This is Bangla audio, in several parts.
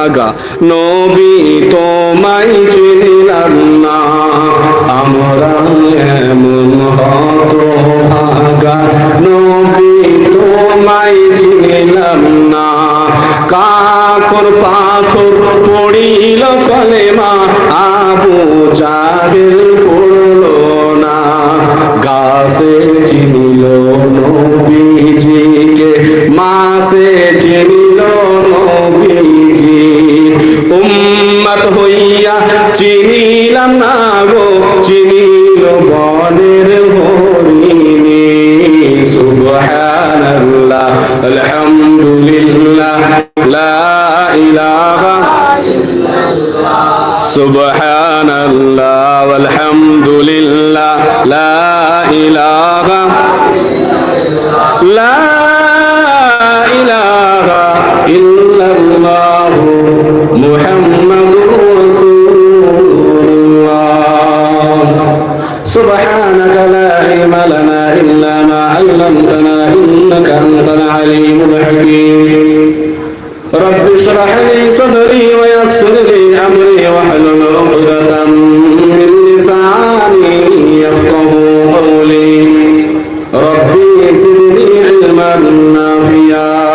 ভাগা নবী তোমায় চিনিলাম না। আমরা এমন হত ভাগা নবী তোমায় চিনিলাম না। কাকর পাথর পড়িল কলেমা। আবু জাহেল পড়ল না। গাছে উম্মত হইয়া চিনিলাম না গো, চিনিল বনের হরিণী। সুবহানাল্লাহ, আলহামদুলিল্লাহ, লা ইলাহা ইল্লাল্লাহ। সুবহানাল্লাহ, আলহামদুলিল্লাহ, লা محمد رسول الله. سبحانك لا علم لنا إلا ما علمتنا إنك أنت العليم الحكيم. رب اشرح لي صدري ويسر لي أمري واحلل عقدة من لساني يفقه قولي. ربي زدني علما نافعا.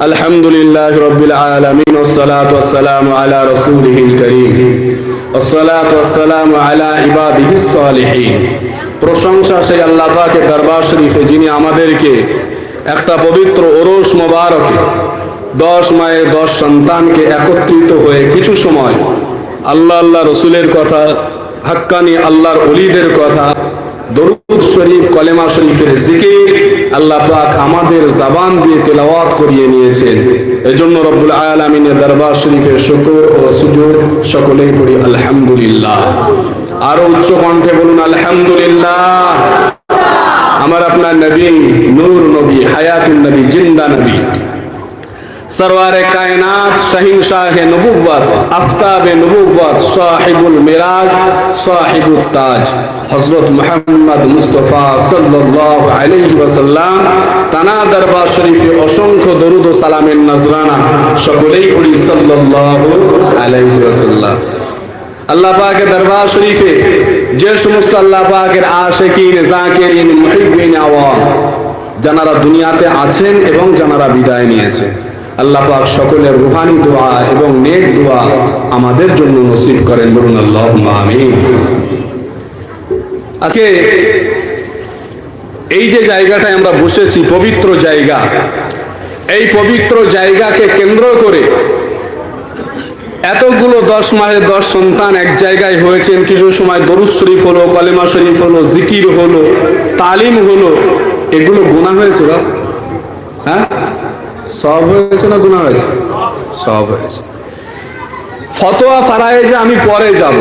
الحمد لله رب العالمين والصلاة والسلام على رسوله الكريم والصلاة والسلام على عباده الصالحين প্রশংসা সেই আল্লাহ পাকের দরবার শরীফে যিনি আমাদেরকে একটা পবিত্র ওরস মোবারকে দশ মায়ের দশ সন্তানকে একত্রিত হয়ে কিছু সময় আল্লাহ আল্লাহ রসুলের কথা হাক্কানি আল্লাহর অলিদের কথা দরুদ শরীফ কলেমা শরীফের জিকির আল্লাহ পাক আমাদের দিয়ে তেলাওয়াত করিয়ে নিয়েছেন। এজন্য রব্বুল দরবার শরীফের শুকর ও সুজুদ সকলেই পড়ি, আলহামদুলিল্লাহ। আরও উচ্চ কণ্ঠে বলুন, আলহামদুলিল্লাহ। আমার আপনার নবী, নূর নবী হায়াতুল নবী, জিন্দা নবী। সরওয়ারে কায়নাত শাহিন শাহ নবুওয়াত, আফতাব নবুওয়াত, সাহিবুল মিরাজ সাহিবুল তাজ। হযরত মুহাম্মদ মুস্তাফা সাল্লাল্লাহু আলাইহি ওয়াসাল্লাম, তানা দরবার শরীফে অসংখ্য দরুদ ও সালামের নজরানা সকলেই পড়ি সাল্লাল্লাহু আলাইহি ওয়াসাল্লাম। আল্লাহ পাকের দরবার শরীফে যে সমস্ত আল্লাহ পাকের আশেকিন, জাকিরিন, মুহিব্বিন, আওয়াম যারা দুনিয়াতে আছেন এবং যারা বিদায় নিয়েছে। আল্লাহ পাক সকলের রুহানি দোয়া এবং নেক দোয়া আমাদের জন্য নসিব করেন। বলুন আল্লাহ আমিন। আজকে এই যে জায়গাটায় আমরা বসেছি, পবিত্র জায়গা, এই পবিত্র জায়গাকে কেন্দ্র করে এতগুলো দশ মাসে দশ সন্তান এক জায়গায় হয়েছেন। কিছু সময় দরুদ শরীফ হলো, কলেমা শরীফ হলো, জিকির হলো, তালিম হলো, এগুলো গুণা হয়েছে বাপ। হ্যাঁ? সব হয়েছে না গুণা হয়েছে? সব হয়েছে। ফতোয়া ফারায়েজে আমি পরে যাব।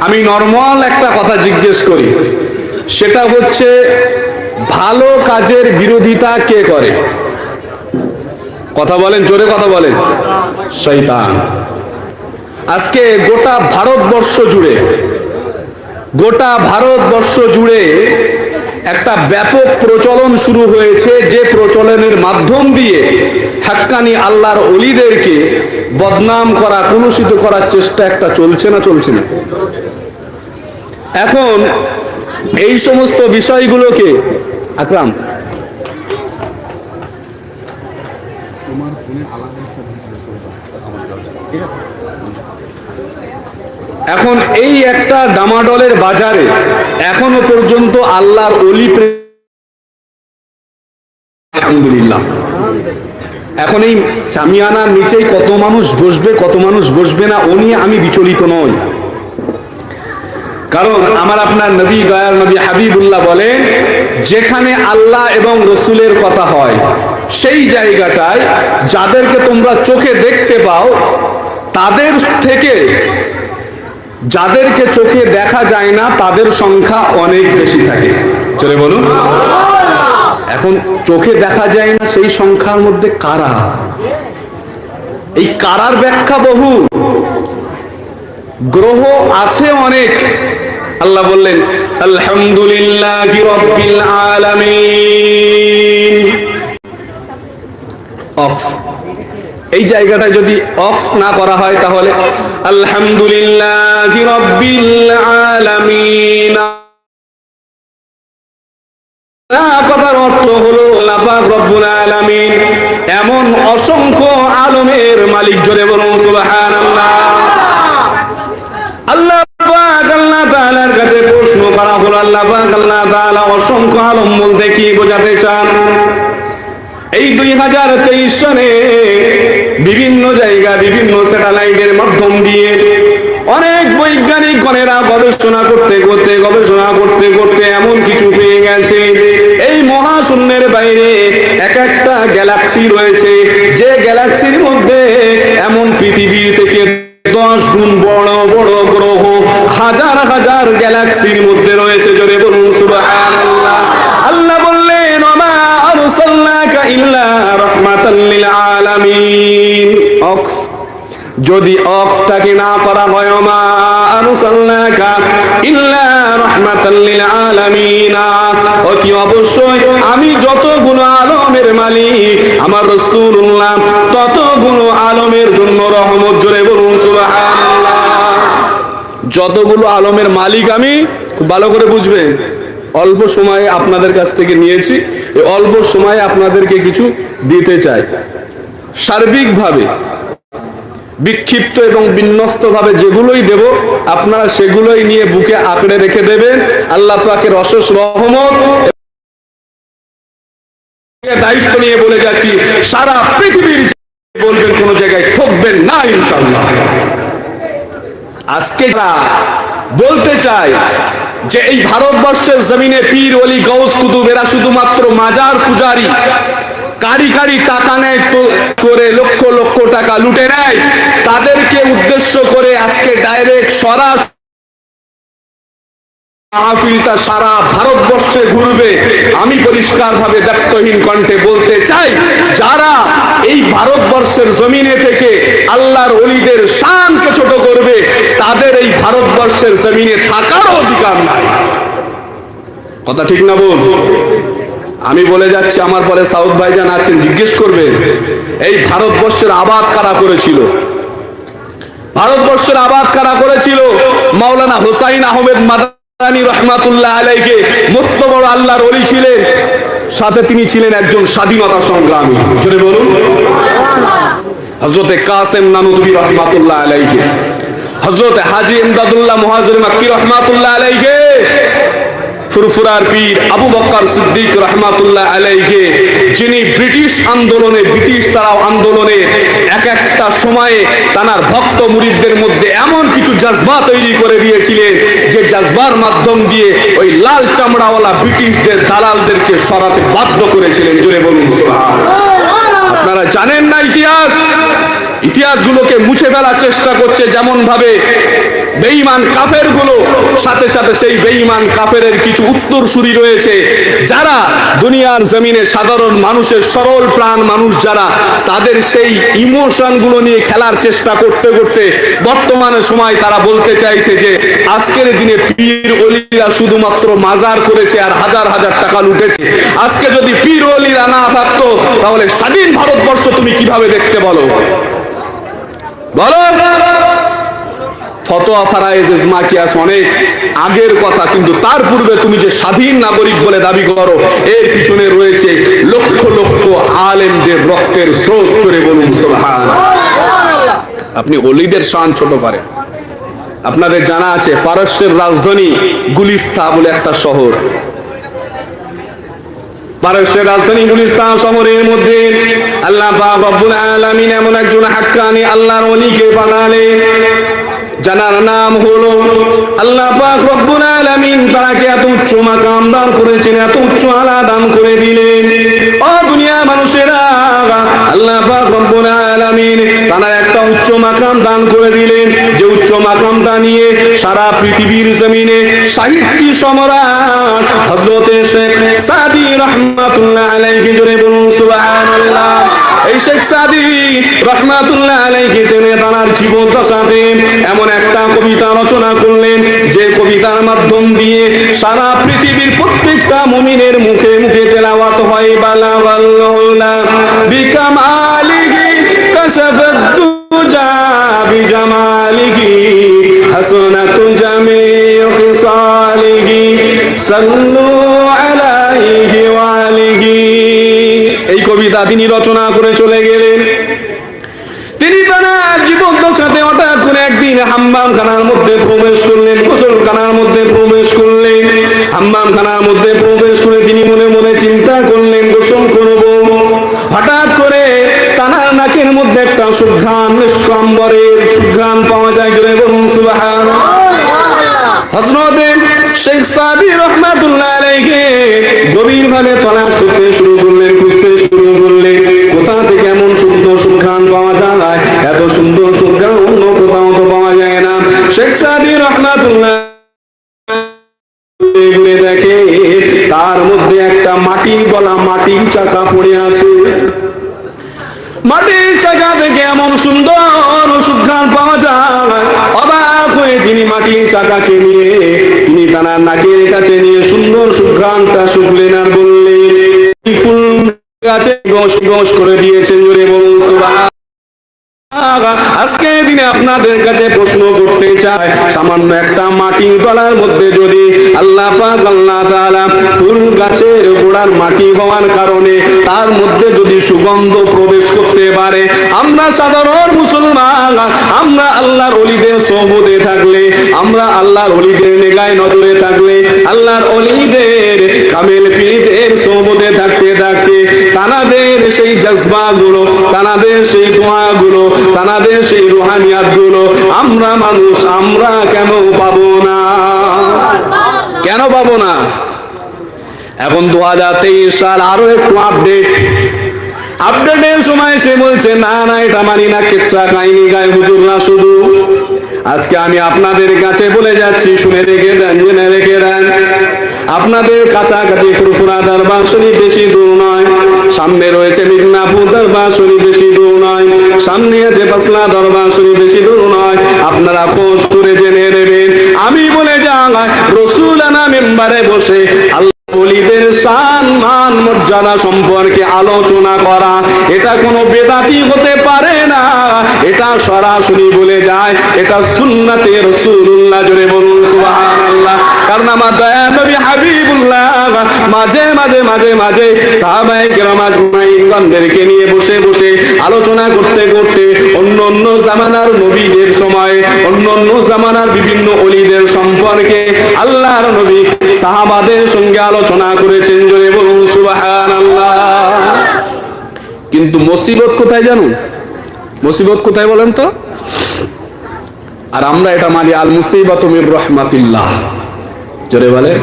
আমি নর্মাল একটা কথা জিজ্ঞেস করি। সেটা হচ্ছে, ভালো কাজের বিরোধিতা কে করে? কথা বলেন, জোরে কথা বলেন। শৈতান আজকে গোটা ভারতবর্ষ জুড়ে, গোটা ভারতবর্ষ জুড়ে একটা ব্যাপক প্রচলন শুরু হয়েছে যে প্রচলনের মাধ্যম দিয়ে হাক্কানি আল্লাহর অলিদেরকে বদনাম করা, কলুষিত করার চেষ্টা একটা চলছে না চলছে না? এখন এই সমস্ত বিষয়গুলোকে, আকরাম এখন এই একটা ডামাডলের বাজারে এখনও পর্যন্ত আল্লাহর অলি আলহামদুলিল্লাহ। এখন এই সামিয়ানার নিচেই কত মানুষ বসবে, কত মানুষ বসবে না নিয়ে আমি বিচলিত নই। কারণ আমার আপনার নবী দয়ার নবী হাবিবুল্লাহ বলেন, যেখানে আল্লাহ এবং রসুলের কথা হয়, সেই জায়গাটায় যাদেরকে তোমরা চোখে দেখতে পাও, তাদের থেকে যাদেরকে চোখে দেখা যায় না, তাদের সংখ্যা অনেক বেশি থাকে। চলে বলুন। এখন চোখে দেখা যায় না, সেই সংখ্যার মধ্যে কারা? এই কারার ব্যাখ্যা বহু। গ্রহ আছে অনেক। আল্লাহ বললেন, আলহামদুলিল্লাহ অফ। এই জায়গাটা যদি অফ না করা হয় তাহলে আলহামদুলিল্লাহ আলামিন। কথার অর্থ হলো আলামিন। এমন অসংখ্য আলমের মালিক জোরে বলুন, সুবহানাল্লাহ। আল্লাহ আল্লাহ তাআলার কাছে প্রশ্ন করা হলো আল্লাহ পাক অসংখ্য আলম বলতে কি বোঝাতে চান? এই দুই হাজার তেইশ সনে বিভিন্ন জায়গা, বিভিন্ন স্যাটেলাইটের মাধ্যম দিয়ে অনেক বৈজ্ঞানিক গণেরা গবেষণা করতে করতে, গবেষণা করতে করতে এমন কিছু পেয়ে গেছে। এই মহাশূন্যের বাইরে এক একটা গ্যালাক্সি রয়েছে। যে গ্যালাক্সির মধ্যে এমন পৃথিবী থেকে দশ গুণ বড় বড় গ্রহ হাজার হাজার গ্যালাক্সির মধ্যে রয়েছে। জোরে বলুন, সুবহানাল্লাহ। আল্লাহ আরসালনাকা যদি অফটাকে না করা হয় অতি অবশ্যই, আমি যতগুলো আলমের মালিক, আমার রাসূলুল্লাহ ততগুলো আলমের জন্য রহমত জোরে বলুন যতগুলো আলমের মালিক আমি ভালো করে বুঝবেন অল্প সময়ে আপনাদের কাছ থেকে নিয়েছি। অল্প সময়ে আপনাদেরকে কিছু দিতে চাই। সার্বিকভাবে বিক্ষিপ্ত এবং বিন্যস্ত ভাবে যেগুলোই দেব, আপনারা সেগুলোই নিয়ে বুকে আঁকড়ে রেখে দেবেন। আল্লাহ পাকের অশেষ রহমত দায়িত্ব নিয়ে বলে যাচ্ছি, সারা পৃথিবীর বলবেন কোন জায়গায় ঠকবেন না ইনশাল্লাহ আজকে বলতে চাই যে এই ভারতবর্ষের জমিনে পীর অলি গৌস কুতুব, এরা শুধুমাত্র মাজার পূজারি কারি কারি টাকা নেয় করে লক্ষ লক্ষ টাকা লুটে নেয়। তাদেরকে উদ্দেশ্য করে আজকে ডাইরেক্ট সরাসরি মাহফিলটা সারা ভারতবর্ষে ঘুরবে। আমি পরিষ্কার ভাবে ব্যক্তহীন কণ্ঠে বলতে চাই, যারা এই ভারতবর্ষের জমিনে থেকে আল্লাহর অলিদের শানকে ছোট করবে, তাদের এই ভারতবর্ষের জমিনে থাকার অধিকার নাই। কথা ঠিক না বল আমি বলে যাচ্ছি, আমার পরে সাউথ ভাইজান আছেন, জিজ্ঞেস করবে এই ভারতবর্ষের আবাদ কারা করেছিল? ভারতবর্ষের আবাদ কারা করেছিল? মাওলানা হোসাইন আহমেদ রহমাতুল্লাহ আলাইকে মস্ত বড় আল্লাহর অলি ছিলেন। সাথে তিনি ছিলেন একজন স্বাধীনতা সংগ্রামী। জোরে বলুন। হজরতে কাসেম নানুতুবি রহমাতুল্লাহ আলাইকে। হজরতে হাজি ইমদাদুল্লাহ মহাজুর মাক্কি রহমাতুল্লাহ আলাইকে। ফুরফুরার পীর আবু বক্কর সিদ্দিক রহমাতুল্লাহ আলাইকে যিনি ব্রিটিশ আন্দোলনে, ব্রিটিশ তারাও আন্দোলনে এক একটা সময়ে তানার ভক্ত মুরিদদের মধ্যে এমন কিছু জাজবা তৈরি করে দিয়েছিলেন যে জাজবার মাধ্যম দিয়ে ওই লাল চামড়াওয়ালা ব্রিটিশদের দালালদেরকে সরাতে বাধ্য করেছিলেন জোরে বলুন। আপনারা জানেন না ইতিহাস ইতিহাসগুলোকে মুছে ফেলার চেষ্টা করছে যেমন ভাবে বেঈমান কাফেরগুলো সাথে সাথে সেই বেঈমান কাফেরের কিছু উত্তরসূরি রয়েছে। যারা দুনিয়ার জমিনে সাধারণ মানুষের সরল প্রাণ মানুষ যারা, তাদের সেই ইমোশনগুলো নিয়ে খেলার চেষ্টা করতে করতে বর্তমানে সময় তারা বলতে চাইছে যে, আজকের দিনে পীর অলিরা শুধুমাত্র মাজার করেছে আর হাজার হাজার টাকা লুটেছে। আজকে যদি পীর অলিরা না থাকতো, তাহলে স্বাধীন ভারতবর্ষ তুমি কীভাবে দেখতে বলো? বলো? ফতোয়া ফারায়েজ ইজমা অনেক আগের কথা, কিন্তু তার পূর্বে তুমি যে স্বাধীন নাগরিক বলে দাবি করো, এর পিছনে রয়েছে লক্ষ লক্ষ আলেমদের রক্তের স্রোত। চড়ে বলুন আপনি অলিদের শান ছোট আপনাদের জানা আছে, পারস্যের রাজধানী গুলিস্তা বলে একটা শহর। পারস্যের রাজধানী গুলিস্তান শহরের মধ্যে আল্লাহ পাক রব্বুল এমন একজন হাক্কানি আল্লাহর ওলিকে বানালেন। জানার নাম হলো আল্লাহ পাক রব্বুল আলামিন তাকে এত উচ্চ মাকাম দান করেছেন, এত উচ্চ আলা দান করে দিলেন। ও দুনিয়া মানুষেরা, আল্লাহ পাক রব্বুল আলামিন তারা একটা উচ্চ মাকাম দান করে দিলেন। যে উচ্চ মাকামটা নিয়ে সারা পৃথিবীর জমিনে সাহিত্য সম্রাট হযরতে শেখ সাদি রহমাতুল্লাহ আলাইহি জোরে বলুন, সুবহানাল্লাহ। এই শেখ সাদি রহমাতুল্লাহ আলাইহি তিনি তার জীবন দশাতে এমন একটা কবিতা রচনা করলেন, যে কবিতার মাধ্যম দিয়ে সারা পৃথিবীর প্রত্যেকটা মুমিনের মুখে মুখে তেলাওয়াত হয় বালাগাল উলা বিকামালিহি কাশাফাত হাসনাতু জামিউ খিসালিহি কবিতা তিনি রচনা করে চলে গেলেন। তিনি তার জীবন সাথে হঠাৎ করে একদিন হাম্মাম খানার মধ্যে প্রবেশ করলেন গোসল খানার মধ্যে প্রবেশ করলেন। হাম্মাম খানার মধ্যে প্রবেশ করে তিনি মনে মনে চিন্তা করলেন, গোসল করব। হঠাৎ করে তানার নাকের মধ্যে একটা সুঘ্রাণ নিষ্কম্বরের সুঘ্রাণ পাওয়া যায় জোরে বলুন সুবাহান হজরতে শেখ সাদি রহমাতুল্লাহ আলাইহি গভীর ভাবে বলুন আজকে দিনে আপনাদের কাছে প্রশ্ন করতে চাই, সামান্য একটা মাটির তলার মধ্যে যদি আল্লাহ আল্লাহ তাআলা ফুল গাছের গোড়ার মাটি হওয়ার কারণে তার মধ্যে সুগন্ধ প্রবেশ করতে পারে। আমরা সাধারণ মুসলমান, আমরা আল্লাহর অলিদের সহবতে থাকলে, আমরা আল্লাহর অলিদের নেগায় নজরে থাকলে, আল্লাহর অলিদের কামেল পীরদের সহবতে থাকতে থাকতে, তানাদের সেই জজবা গুলো তানাদের সেই দোয়া গুলো তানাদের সেই রুহানিয়াতগুলো আমরা মানুষ, আমরা কেন পাবো না? কেন পাবো না? এখন দু হাজার তেইশ সাল আরও একটু আপডেট আপডেটের সময় সে বলছে, না না, এটা মানি না, কেচ্ছা কাহিনী গায়ে হুজুর না শুধু। আজকে আমি আপনাদের কাছে বলে যাচ্ছি, শুনে রেখে দেন, জেনে রেখে দেন। আপনাদের কাছাকাছি ফুরফুরা দরবার শরীফ বেশি দূর নয়, সামনে রয়েছে মিদনাপুর দরবার শরীফ বেশি দূর নয়, সামনে আছে পাসলা দরবার শরীফ বেশি দূর নয়। আপনারা খোঁজ করে জেনে নেবেন, আমি বলে যাই রসুল আনা মেম্বারে বসে আল্লাহ অলিদের শান মান মর্যাদা সম্পর্কে আলোচনা করা, এটা কোনো বেদাতি হতে পারে না। এটা সরাসরি বলে যায়, এটা সুন্নাতে রাসূলুল্লাহ জোরে বলুন, সুবহানাল্লাহ। কারণ আমার দয়া নবী হাবিবুল্লাহ মাঝে মাঝে মাঝে মাঝে সাহাবায়ে কেরাম আজমাইনগণদেরকে নিয়ে বসে বসে আলোচনা করতে করতে অন্য অন্য জামানার নবীদের সময়, অন্য অন্য জামানার বিভিন্ন অলিদের সম্পর্কে আল্লাহর নবী সাহাবাদের সঙ্গে আলোচনা করেছেন, জোরে বলুন কিন্তু মুসিবত কোথায় জানুন মুসিবত কোথায় বলেন তো? আর আমরা এটা মানি আল মুসিবত রহমাতিল্লাহ। জোরে বলে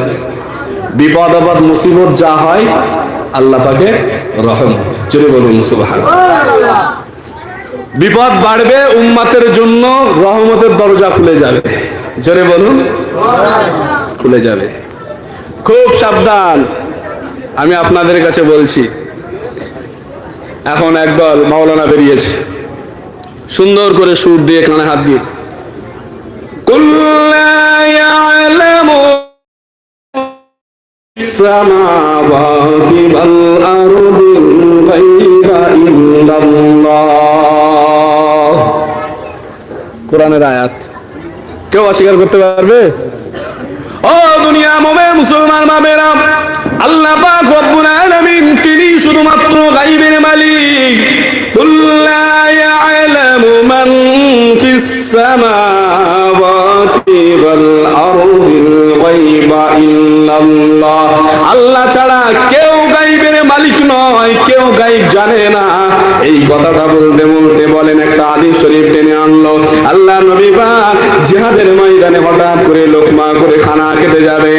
বিপদ মুসিবত যা হয়, আল্লাহ পাকের রহমত। জোরে বলুন সুবহান বিপদ বাড়বে, উম্মাতের জন্য রহমতের দরজা খুলে যাবে। জোরে বলুন। খুলে যাবে। খুব সাবধান। আমি আপনাদের কাছে বলছি এখন একদল মাওলানা বেরিয়েছে সুন্দর করে সুর দিয়ে কানে হাত দিয়ে কুল্লা ইয়ালামু السماوات والأرض الغيب إلا الله কোরআনের আয়াত কেউ অস্বীকার করতে পারবে ও দুনিয়া মোমের মুসলমান মাবেরা আল্লাহ পাক তিনি শুধুমাত্র গায়বের মালিক। ইল্লাল্লাহ। আল্লাহ ছাড়া কেউ গায়বের মালিক নয়, কেউ গায়ব জানে না। এই কথাটা বলতে বলতে বলেন একটা হাদিস শরীফ টেনে আনলো। আল্লাহ নবী পাক জিহাদের ময়দানে হঠাৎ করে লোকমা করে খানা খেতে যাবে।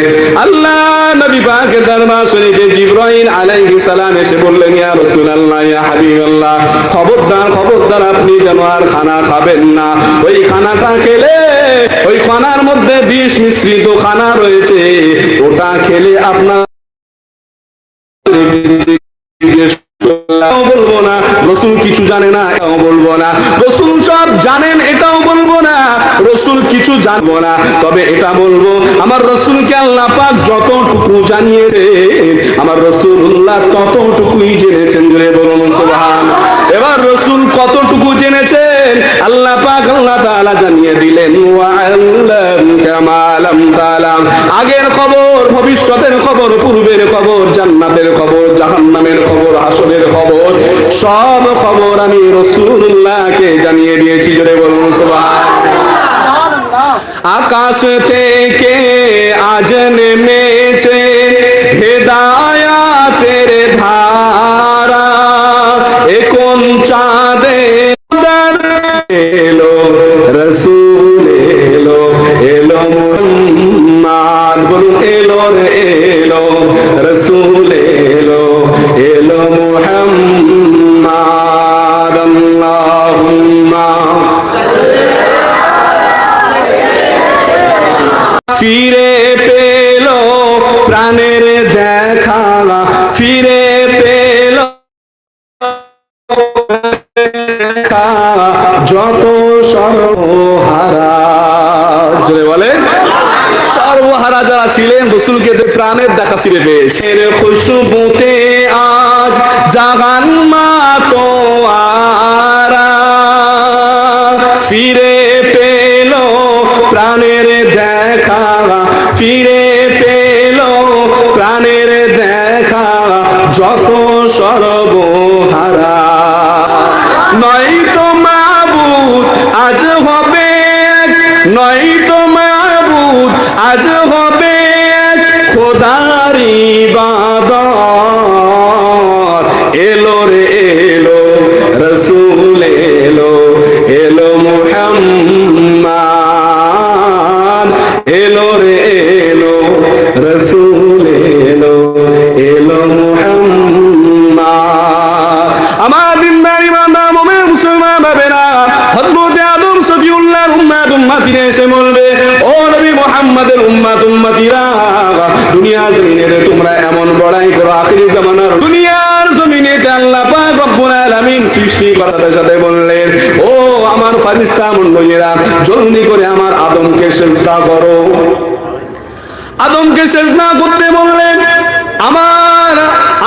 আল্লাহ নবী পাকের দরবার শরীফে জিব্রাইল আলাইহিস সালাম এসে বললেন, ইয়া রাসূলুল্লাহ, ইয়া হাবিবাল্লাহ, খবরদার খবরদার, আপনি যেন আর খানা খাবেন না। ওই খানাটা খেলে, ওই খানার মধ্যে বিষ মিশ্রিত খানা রয়েছে। ওটা খেলে আপনার বলব না, রসুল কিছু জানে না, এটাও বলব না। রসুল সব জানেন, এটাও বলব না, রসুল কিছু জানব না, তবে এটা বলব, আমার রসুলকে আল্লাহ পাক যতটুকু জানিয়ে আমার রসুল্লাহ ততটুকুই জেনেছেন জুড়ে বলুন সুবহান এবার রসুল কতটুকু জেনেছেন? আল্লাহ পাক আল্লাহ তাআলা জানিয়ে দিলেন আগের খবর, ভবিষ্যতের খবর, পূর্বের খবর, জান্নাতের খবর, জাহান্নামের খবর হাসরের খবর, সব খবর আমি রসুল্লাহকে জানিয়ে দিয়েছি, জোরে বলুন আকাশ থেকে আজ নেমেছে হেদায়াতের ফিরে পেয়েছে। উম্মাতিরা এসে বলবে, ও নবী মুহাম্মাদের উম্মাত উম্মাতিরা, দুনিয়া জমিনে তোমরা এমন বড়াই করো, আখিরি জামানার দুনিয়ার জমিনে আল্লাহ পাক রব্বুল আলামিন সৃষ্টি করার সাথে বললেন, ও আমার ফারিস্তা মণ্ডলীরা, জলদি করে আমার আদমকে সেজদা করো। আদমকে সেজদা করতে বললেন, আমার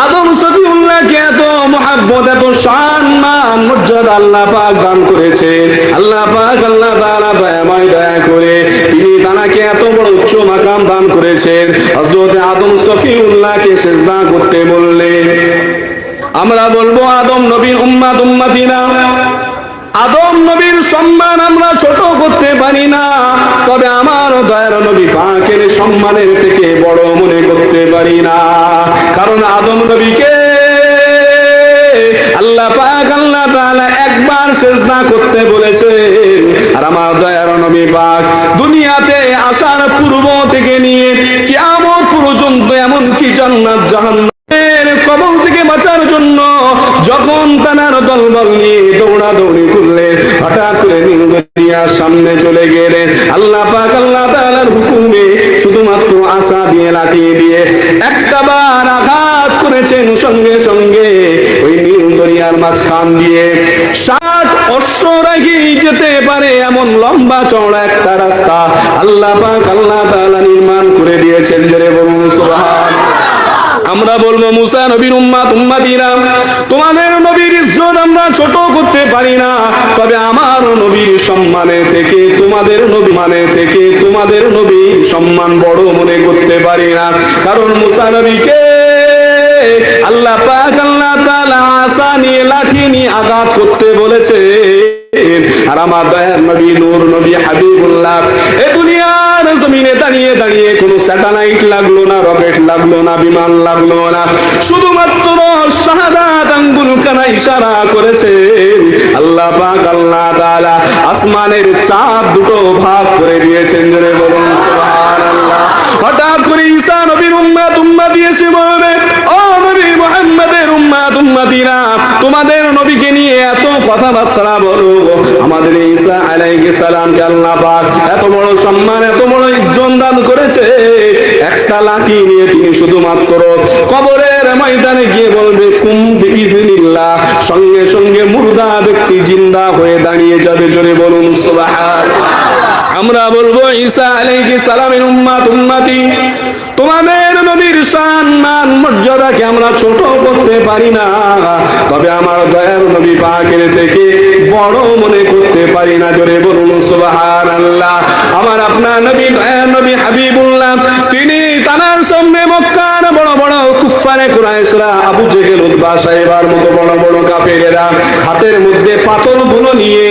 আদম সফিউল্লাহকে এত মহাব্বত, এত সম্মান, মর্যাদা আল্লাহ পাক দান করেছে। আল্লাহ পাক, আল্লাহ তাআলা দয়াময় দয়া করে তিনি তানাকে এত বড় উচ্চ মাকাম দান করেছেন। হযরত আদম সফিউল্লাহকে সেজদা করতে বললে, আমরা বলব, আদম নবীর উম্মাত উম্মাতিনা আদম নবীর সম্মান আমরা ছোট করতে পারি না। তবে আমার দয়ার নবী পাকের সম্মানের থেকে বড় মনে করতে পারি না। কারণ আদম নবীকে আল্লাহ পাক, আল্লাহ তাআলা একবার সেজদা করতে বলেছেন। আর আমার দয়ার নবী পাক দুনিয়াতে আসার পূর্ব থেকে নিয়ে কিয়ামত পর্যন্ত এমন কি জান্নাত, জাহান্নাম কবর থেকে বাঁচার জন্য যখন তানার দলবল নিয়ে দৌড়াদৌড়ি করলে, হঠাৎ করে নীলদরিয়ার সামনে চলে গেলেন আল্লাহ পাক আল্লাহ তাআলার হুকুমে শুধুমাত্র আশা দিয়ে লাঠি দিয়ে একটা বার আঘাত করেছেন সঙ্গে সঙ্গে ওই নীল দরিয়ার মাঝখান দিয়ে। ষাট অশ্বরাহী যেতে পারে এমন লম্বা চওড়া একটা রাস্তা আল্লাহ পাক আল্লাহ তাআলা নির্মাণ করে দিয়েছেন জোরে বলুন সুবহান। আমরা বলব, মুসা নবীর উম্মাত উম্মাতিরা, তোমাদের নবীর ইজ্জত আমরা ছোট করতে পারি না। তবে আমার নবীর সম্মানে থেকে, তোমাদের নবী মানে থেকে, তোমাদের নবীর সম্মান বড় মনে করতে পারি না। কারণ মুসা নবীকে আল্লাহ পাক, আল্লাহ তাআলা আসা নিয়ে, লাঠি নিয়ে আঘাত করতে বলেছে আর আমার দয়ার নবী, নূর নবী, হাবিবুল্লাহ, এ দুনিয়ার জমিনে দাঁড়িয়ে দাঁড়িয়ে কোনো স্যাটেলাইট লাগল না রকেট লাগল না, বিমান লাগল না। শুধুমাত্র শাহাদাত, আঙ্গুল কানা ইশারা করেছে। আল্লাহ পাক, আল্লাহ তাআলা আসমানের চাঁদ দুটো ভাগ করে দিয়েছেন, জোরে বলুন সুবহানাল্লাহ। হঠাৎ করে ঈসা নবীর উম্মাত, উম্মাতি দিয়েছে মুহাম্মাদের উম্মাতিরা তোমাদের নবীকে নিয়ে এত কথাবার্তা বলো। আমাদের ঈসা আলাইহিস সালামকে আল্লাহ পাক এত বড় সম্মান, এত বড় ইজ্জত দান করেছে। একটা লাঠি নিয়ে তিনি শুধুমাত্র কবরের ময়দানে গিয়ে বলবে, কুম বিইذনিল্লাহ সঙ্গে সঙ্গে মুর্দা ব্যক্তি জিন্দা হয়ে দাঁড়িয়ে যাবে, জোরে বলুন সুবহান আমরা বলব, ঈসা আলাইহিস সালামের উম্মাত, উম্মতি তোমাদের নবীর শান, মান, মর্যাদাকে আমরা ছোট করতে পারি না। তবে আমার দয়ার নবী পাকের থেকে বড় মনে করতে পারি না। জোরে বলুন, সুবহানাল্লাহ। আমার আপনার নবী, দয়ার নবী হাবিবুল্লাহ, তিনি তানার সামনে মক্কার বড় বড় কুফারে কুরাইশরা, আবু জেহেল উতবা সাহেবার মতো বড় বড় কাফেরেরা, হাতের মধ্যে পাথরগুলো নিয়ে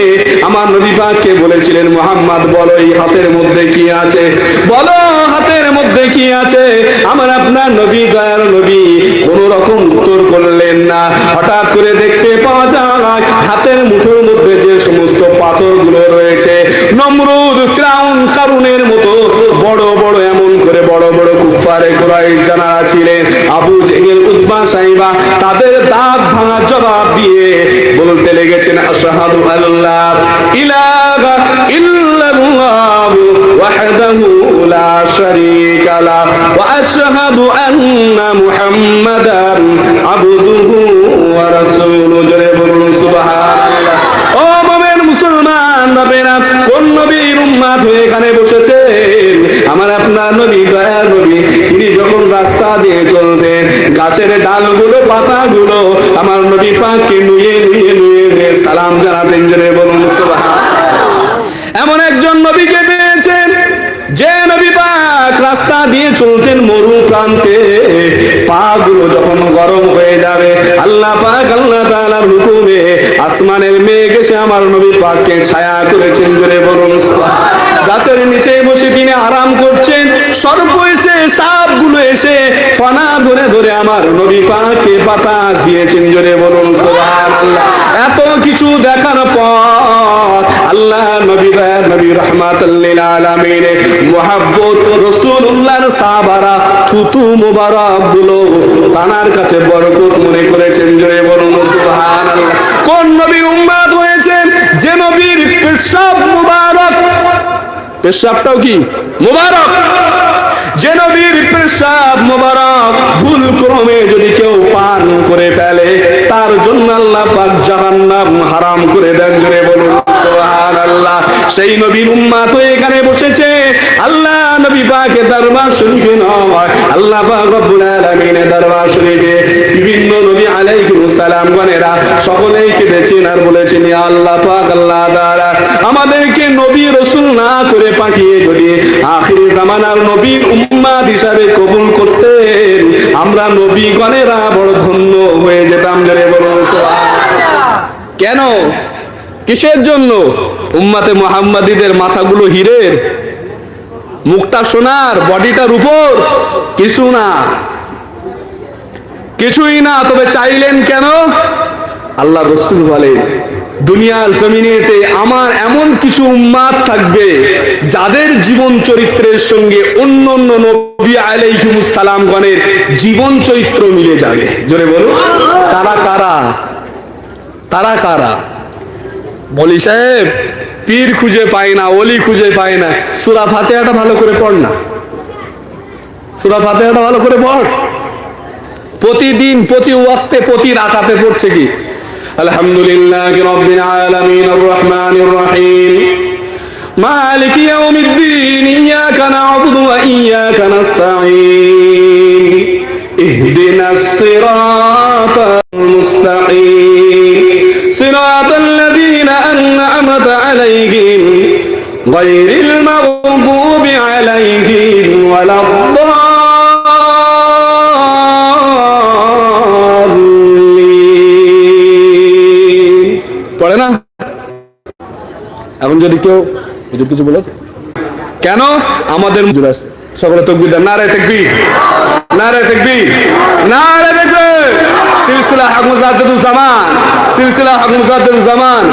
আমার নবী পাককে বলেছিলেন, মোহাম্মদ, বলো এই হাতের মধ্যে কি আছে? বলো, হাতের মধ্যে কি আছে? আমার আপনার নবী, দয়ার নবী কোন রকম উত্তর করলেন না। হঠাৎ করে দেখতে পাওয়া যায়, হাতের মুঠোর মধ্যে যে সমস্ত পাথরগুলো রয়েছে, নমরুদ, ফিরাউন, কারুনের মতো, বড় বড়, এমন করে বড় বড় কুফারে কুরাই জানা ছিলেন। আবু জেহেল উদ্বা সাইবা, তাদের দাঁত ভাঙা জবাব দিয়ে বলতে লেগেছেন, আশহাদু আল্লাহ, ইলাহা ইল্লাল্লাহু ওয়াহদাহু জোরে বলুন, সুবহানাল্লাহ। ও মোমেন মুসলমান বাপেরা, কোন নবীর উম্মাত হয়ে এখানে বসেছেন? আমার আপনার নবী নবী, তিনি যখন রাস্তা দিয়ে চলতেন, গাছের ডালগুলো, পাতাগুলো আমার নবী পাককে নুয়ে নুয়ে নুয়ে সালাম জানাতেন। বলুন এমন একজন নবীকে পেয়েছেন, যে নবী পাক রাস্তা দিয়ে চলতেন মরু প্রান্তে পা গুলো যখন গরম হয়ে যাবে, আল্লাহ পাক, আল্লাহ তাআলার হুকুমে আসমানের মেঘ এসে আমার নবী পাককে ছায়া করেছেন বলে বলুন সুবহান। গাছের নিচে বসে তিনি আরাম করছেন। সর্প এসে সাপগুলো এসে ফনা ধরে ধরে আমার নবী পাককে বাতাস দিয়েছেন। জোরে বলুন এত কিছু দেখার পর আল্লাহ নবী নবী রহমাতাল্লিল আলামিন, মুহাব্বত, রাসূলুল্লাহর সাহাবারা থুতু মুবারকগুলো তানার কাছে বরকত মনে করেছেন। জোরে বলুন, সুবহানাল্লাহ। কোন নবীর উম্মত যে নবীর পেশাব মুবারক পেশাবটাও কি? মুবারক। যে নবীর পেশাব ভুল ক্রমে যদি কেউ পান করে ফেলে, তার জন্য আল্লাহ পাক জাহান্নাম হারাম করে দেন বলুন সেই নবীর এখানে বসেছে। আল্লাহ নবী পাকের দরবার নয়, আল্লাহ পাক রব্বুল আলামিনের দরবার শরীফে বিভিন্ন নবী আলাইহিস সালাম গণেরা সকলেই কেঁদেছেন আর বলেছেন আল্লাহ পাক, আল্লাহ তাআলা আমাদেরকে নবী রাসূল না করে পাঠিয়ে যদি আখিরি জামানার নবীর উম্মাত হিসাবে কবুল করতেন, আমরা নবী গণেরা বড় ধন্য হয়ে যেতাম জোরে কেন? কিসের জন্য? উম্মাতে মোহাম্মদীদের মাথাগুলো হীরের মুখটা সোনার বডিটার উপর? কিছু না। কিছুই না, তবে চাইলেন কেন? আল্লাহ রসুল বলে দুনিয়ার জমিনেতে আমার এমন কিছু উম্মাদ থাকবে, যাদের জীবন চরিত্রের সঙ্গে অন্য অন্য নবী আলাইহিমুস সালামগণের জীবন চরিত্র মিলে যাবে। জোরে বলো তারা কারা? তারা কারা? বলি সাহেব, পীর খুঁজে পায় না অলি খুঁজে পায় না। সুরা ফাতেহাটা ভালো করে পড় না। সুরা ফাতেহাটা ভালো করে পড়। প্রতিদিন, প্রতি ওয়াক্তে, প্রতি রাকাতে পড়ছে কি? আলহামদুলিল্লাহ রব্বিল আলামিন আর রহমানির রহিম। মালিক ইয়াউমিদ্দিন, ইয়াকা না'বুদু ওয়া ইয়াকা নাস্তাঈন। ইহদিনাস সিরাতাল মুস্তাকিম সিরাতাল লাযীনা আন'আমতা আলাইহিম, গায়রিল মাগদুবি আলাইহিম ওয়ালাদ। যদি কেউ হুজুর কিছু বলেছে? কেন? আমাদের হুজুর আছে। সকলে তকবির দেন। নারে তকবির। নারে তকবির। নারে তকবির। সিলসিলা হক জামান। সিলসিলা হক জামান।